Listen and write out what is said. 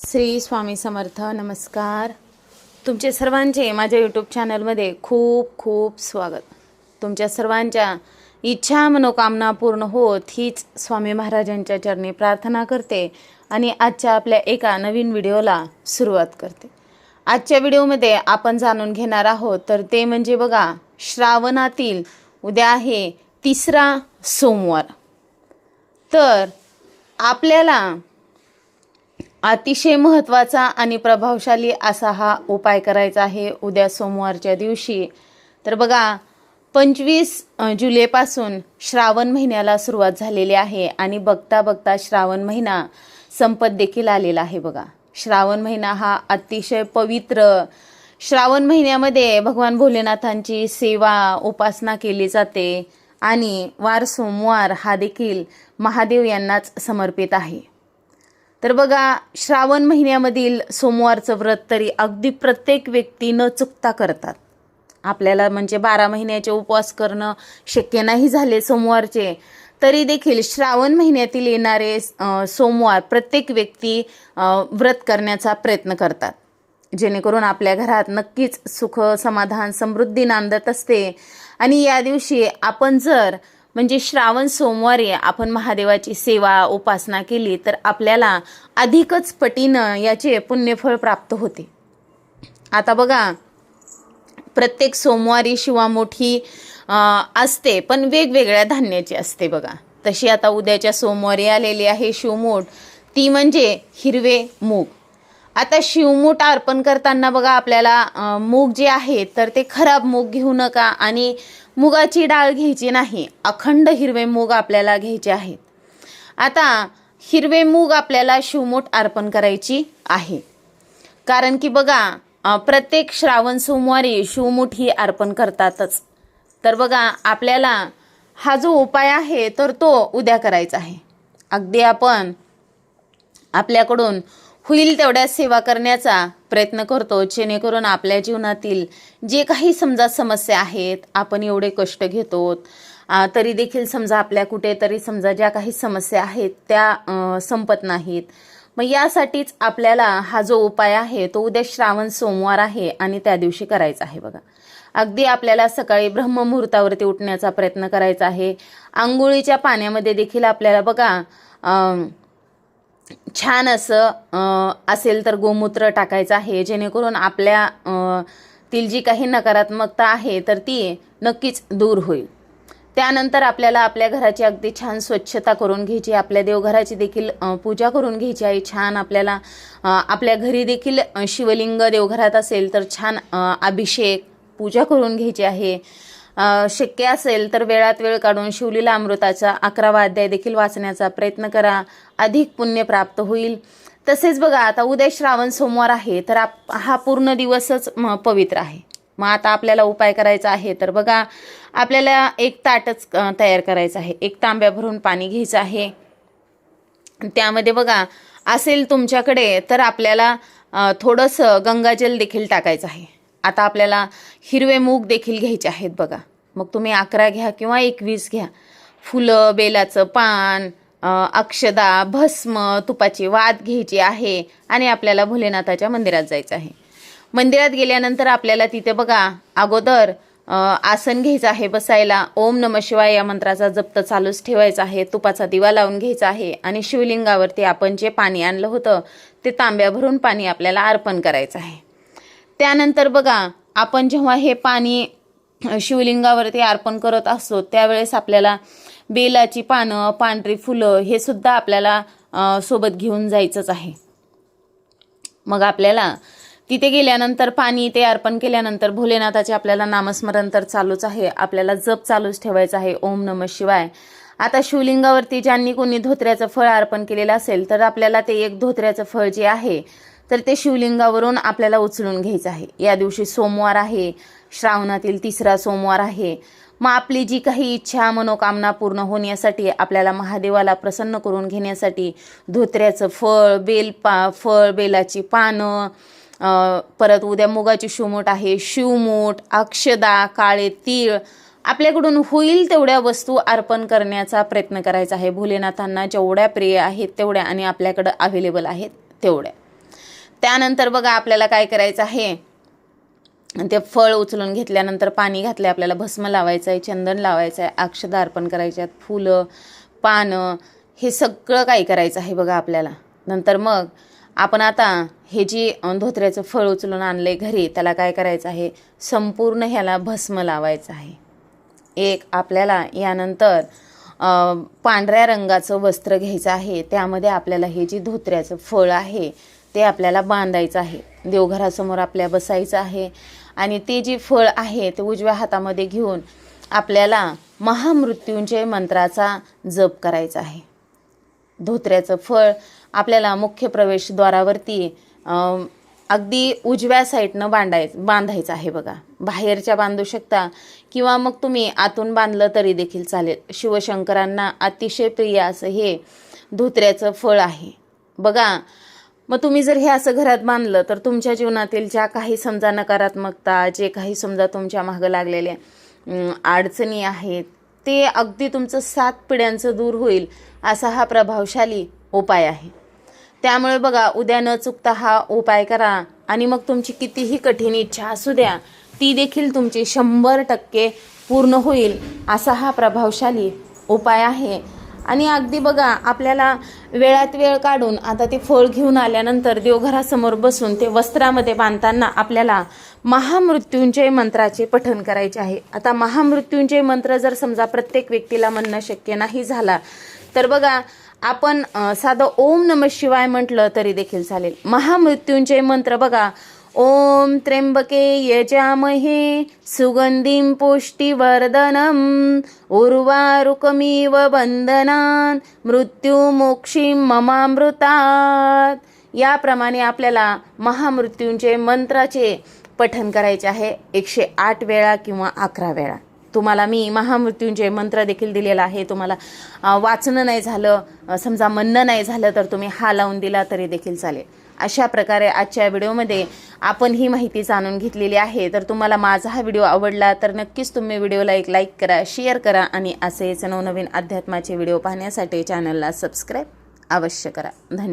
श्री स्वामी समर्थ नमस्कार. तुमचे सर्वांचे माझ्या यूट्यूब चॅनलमध्ये खूप खूप स्वागत. तुमच्या सर्वांच्या इच्छा मनोकामना पूर्ण होत हीच स्वामी महाराजांच्या चरणी प्रार्थना करते आणि आजच्या आपल्या एका नवीन व्हिडिओला सुरुवात करते. आजच्या व्हिडिओमध्ये आपण जाणून घेणार आहोत तर ते म्हणजे बघा श्रावणातील उद्या आहे तिसरा सोमवार. तर आपल्याला अतिशय महत्त्वाचा आणि प्रभावशाली असा हा उपाय करायचा आहे उद्या सोमवारच्या दिवशी. तर बघा पंचवीस जुलैपासून श्रावण महिन्याला सुरुवात झालेली आहे आणि बघता बघता श्रावण महिना संपत देखील आलेला आहे बघा. श्रावण महिना हा अतिशय पवित्र. श्रावण महिन्यामध्ये भगवान भोलेनाथांची सेवा उपासना केली जाते आणि वार सोमवार हा देखील महादेव यांनाच समर्पित आहे. तर बघा श्रावण महिन्यामधील सोमवारचं व्रत तरी अगदी प्रत्येक व्यक्ती न चुकता करतात. आपल्याला म्हणजे बारा महिन्याचे उपवास करणं शक्य नाही झाले सोमवारचे. तरी देखील श्रावण महिन्यातील येणारे सोमवार प्रत्येक व्यक्ती व्रत करण्याचा प्रयत्न करतात. जेणेकरून आपल्या घरात नक्कीच सुख समाधान समृद्धी नांदत असते. आणि या दिवशी आपण जर म्हणजे श्रावण सोमवारी आपण महादेवाची सेवा उपासना केली तर आपल्याला अधिकच पटीनं याचे पुण्यफळ प्राप्त होते. आता बघा प्रत्येक सोमवारी शिवा मोठी असते पण वेगवेगळ्या धान्याची असते बघा. तशी आता उद्याच्या सोमवारी आलेली आहे शिवमूठ. ती म्हणजे हिरवे मूग. आता शिवमूठ अर्पण करताना बघा आपल्याला मूग जे आहे तर ते खराब मूग घेऊ नका आणि मुगाची डाळ घ्यायची नाही. अखंड हिरवे मूग आपल्याला घ्यायचे आहेत. आता हिरवे मूग आपल्याला शिवमूठ अर्पण करायची आहे. कारण की बघा प्रत्येक श्रावण सोमवारी शिवमुठ ही अर्पण करतातच. तर बघा आपल्याला हा जो उपाय आहे तर तो उद्या करायचा आहे. अगदी आपण आपल्याकडून होईल तेवढ्या सेवा करण्याचा प्रयत्न करतो जेणेकरून आपल्या जीवनातील जे काही समजा समस्या आहेत आपण एवढे कष्ट घेतो तरी देखील समजा आपल्या कुठेतरी समजा ज्या काही समस्या आहेत त्या संपत नाहीत. मग यासाठीच आपल्याला हा जो उपाय आहे तो उद्या श्रावण सोमवार आहे आणि त्या दिवशी करायचा आहे बघा. अगदी आपल्याला सकाळी ब्रह्ममुहूर्तावरती उठण्याचा प्रयत्न करायचा आहे. आंघोळीच्या पाण्यामध्ये देखील आपल्याला बघा छान असं असेल तर गोमूत्र टाकायचं आहे. जेणेकरून आपल्या तील जी काही नकारात्मकता आहे तर ती नक्कीच दूर होईल. त्यानंतर आपल्याला आपल्या घराची अगदी छान स्वच्छता करून घ्यायची आपल्या देवघराची देखील पूजा करून घ्यायची आहे. छान आपल्याला आपल्या घरी देखील शिवलिंग देवघरात असेल तर छान अभिषेक पूजा करून घ्यायची आहे. शक्य असेल तर वेळात वेळ काढून शिवलीला अमृताचा अकरावा अध्याय देखील वाचण्याचा प्रयत्न करा. अधिक पुण्य प्राप्त होईल. तसेच बघा आता उद्या श्रावण सोमवार आहे तर आप हा पूर्ण दिवसच म- पवित्र आहे. मग आता आपल्याला उपाय करायचा आहे तर बघा आपल्याला एक ताटच तयार करायचं आहे. एक तांब्या भरून पाणी घ्यायचं आहे. त्यामध्ये बघा असेल तुमच्याकडे तर आपल्याला थोडंसं गंगाजल देखील टाकायचं आहे. आता आपल्याला हिरवे मूग देखील घ्यायचे आहेत बघा. मग तुम्ही अकरा घ्या किंवा एकवीस घ्या. फुलं बेलाचं पान अक्षदा भस्म तुपाची वात घ्यायची आहे आणि आपल्याला भोलेनाथाच्या मंदिरात जायचं आहे. मंदिरात गेल्यानंतर आपल्याला तिथे बघा अगोदर आसन घ्यायचं आहे बसायला. ओम नम शिवाय या मंत्राचा जप्त चालूच ठेवायचा आहे. तुपाचा दिवा लावून घ्यायचा आहे आणि शिवलिंगावरती आपण जे पाणी आणलं होतं ते तांब्या भरून पाणी आपल्याला अर्पण करायचं आहे. त्यानंतर बघा आपण जेव्हा हे पाणी शिवलिंगावरती अर्पण करत असतो त्यावेळेस आपल्याला बेलाची पानं पांढरी फुलं हे सुद्धा आपल्याला सोबत घेऊन जायचंच आहे. मग आपल्याला तिथे गेल्यानंतर पाणी ते अर्पण केल्यानंतर भोलेनाथाचे आपल्याला नामस्मरण तर चालूच आहे. आपल्याला जप चालूच ठेवायचं आहे ओम नम शिवाय. आता शिवलिंगावरती ज्यांनी कोणी धोत्र्याचं फळ अर्पण केलेलं असेल तर आपल्याला ते एक धोत्र्याचं फळ जे आहे तर ते शिवलिंगावरून आपल्याला उचलून घ्यायचं आहे. या दिवशी सोमवार आहे श्रावणातील तिसरा सोमवार आहे. मग आपली जी काही इच्छा मनोकामना पूर्ण होण्यासाठी आपल्याला महादेवाला प्रसन्न करून घेण्यासाठी धोत्र्याचं फळ बेल पा फळ बेलाची पानं परत उद्या मुगाची शिवमूठ आहे. शिवमूठ अक्षदा काळे तीळ आपल्याकडून होईल तेवढ्या वस्तू अर्पण करण्याचा प्रयत्न करायचा आहे. भोलेनाथांना जेवढ्या प्रिय आहेत तेवढ्या आणि आपल्याकडं अवेलेबल आहेत तेवढ्या. त्यानंतर बघा आपल्याला काय करायचं आहे. ते फळ उचलून घेतल्यानंतर पाणी घातले आपल्याला भस्म लावायचं आहे चंदन लावायचं आहे अक्षदा अर्पण करायचे आहेत फुलं पानं हे सगळं काही करायचं आहे बघा आपल्याला. नंतर मग आपण आता हे जी धोत्र्याचं फळ उचलून आणलंय घरी त्याला काय करायचं आहे? संपूर्ण ह्याला भस्म लावायचं आहे. एक आपल्याला यानंतर पांढऱ्या रंगाचं वस्त्र घ्यायचं आहे. त्यामध्ये आपल्याला हे जी धोत्र्याचं फळ आहे ते आपल्याला बांधायचं आहे. देवघरासमोर आपल्या बसायचं आहे. आणि ते जे फळ आहे ते उजव्या हातामध्ये घेऊन आपल्याला महामृत्यूंजय मंत्राचा जप करायचा आहे. धोत्र्याचं फळ आपल्याला मुख्य प्रवेशद्वारावरती अगदी उजव्या साईडनं बांधाय बांधायचं आहे बघा. बाहेरच्या बांधू शकता किंवा मग तुम्ही आतून बांधलं तरी देखील चालेल. शिवशंकरांना अतिशय प्रिय असं हे धोत्र्याचं फळ आहे. बघा मग तुम्ही जर हे असं घरात बांधलं तर तुमच्या जीवनातील ज्या काही समजा नकारात्मकता जे काही समजा तुमच्या मागं लागलेल्या अडचणी आहेत ते अगदी तुमचं सात पिढ्यांचं दूर होईल असा हा प्रभावशाली उपाय आहे. त्यामुळे बघा उद्या न चुकता हा उपाय करा आणि मग तुमची कितीही कठीण इच्छा असू द्या ती देखील तुमची शंभर टक्के पूर्ण होईल असा हा प्रभावशाली उपाय आहे. आणि अगदी बघा आपल्याला वेळात वेळ काढून आता ते फळ घेऊन आल्यानंतर देवघरासमोर बसून ते वस्त्रामध्ये बांधताना आपल्याला महामृत्युंजय मंत्राचे पठण करायचे आहे. आता महामृत्युंजय मंत्र जर समजा प्रत्येक व्यक्तीला म्हणणं शक्य नाही झाला तर बघा आपण साधं ओम नम शिवाय म्हटलं तरी देखील चालेल. महामृत्युंजय मंत्र बघा ओम त्र्यंबके यजामहे सुगंधिं पुष्टिवर्धनम् उर्वारुकमिव बंधनान मृत्युमोक्षी ममामृतात. याप्रमाणे आपल्याला महामृत्यूंचे मंत्राचे पठन करायचे आहे एकशे आठ वेळा किंवा अकरा वेळा. तुम्हाला मी महामृत्यूंचे मंत्र देखील दिलेला आहे. तुम्हाला वाचणं नाही झालं समजा म्हणणं नाही झालं तर तुम्ही हा लावून दिला तरी देखील चालेल. अशा प्रकारे आजच्या व्हिडिओमध्ये आपण ही माहिती जाणून घेतलेली आहे. तर तुम्हाला माझा हा व्हिडिओ आवडला तर नक्कीच तुम्ही व्हिडिओला एक लाईक करा शेअर करा आणि असेच नवनवीन अध्यात्माचे व्हिडिओ पाहण्यासाठी चॅनलला सबस्क्राईब अवश्य करा. धन्यवाद.